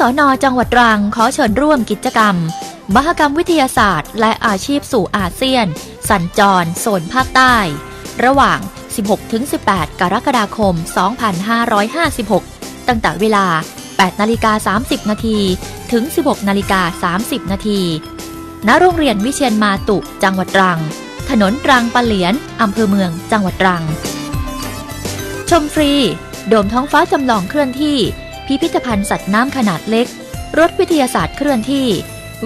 ศนจังหวัดตรังขอเชิญร่วมกิจกรรม มหกรรมวิทยาศาสตร์ และอาชีพสู่อาเซียน สัญจรโซนภาคใต้ ระหว่าง 16-18 กรกฎาคม 2556 ตั้งแต่เวลา 8นาฬิกา30 นาทีถึง 16นาฬิกา30 นาทีณโรงเรียนวิเชียนมาตุ จังหวัดตรัง ถนนตรังปะเหลียน อำเภอเมือง จังหวัดตรัง ชมฟรี โดมท้องฟ้าจำลองเคลื่อนที่ พิพิธภัณฑ์สัตว์น้ำขนาดเล็ก รถวิทยาศาสตร์เคลื่อนที่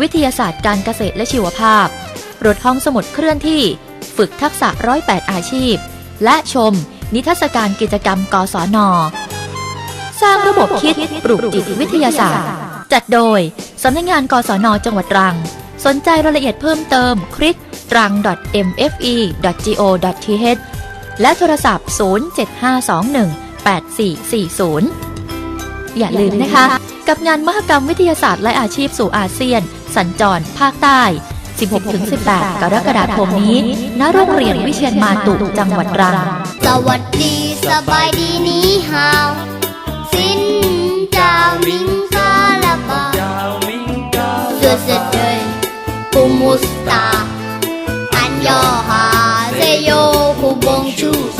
วิทยาศาสตร์การเกษตรและชีวภาพ รถห้องสมุดเคลื่อนที่ ฝึกทักษะร้อยแปดอาชีพ และชม นิทรรศการกิจกรรมกศน สร้างระบบคิดปลูกจิตวิทยาศาสตร์ จัดโดยสำนักงานกศน จังหวัดตรัง สนใจรายละเอียดเพิ่มเติมคลิกตรัง mfe.go.th และโทรศัพท์ 075218440 อย่าลืมนะคะ กับงานมหกรรมวิทยาศาสตร์และอาชีพสู่อาเซียน สัญจร ภาคใต้ 16-18 กรกฎาคมนี้ ณ โรงเรียนวิเชียนมาตุจังหวัดตรัง สวัสดีสบายดีนี้ฮาวสินจามิงซาลาบาเสือเสดยปูมุสตา อันยอฮาเซโยคูบงชูส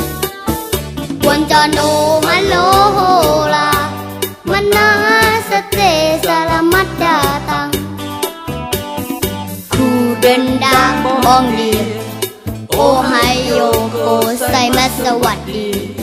วันจอโนฮัลโลโฮลา ป้องดี โอไฮโอโกไซมัสสวัสดี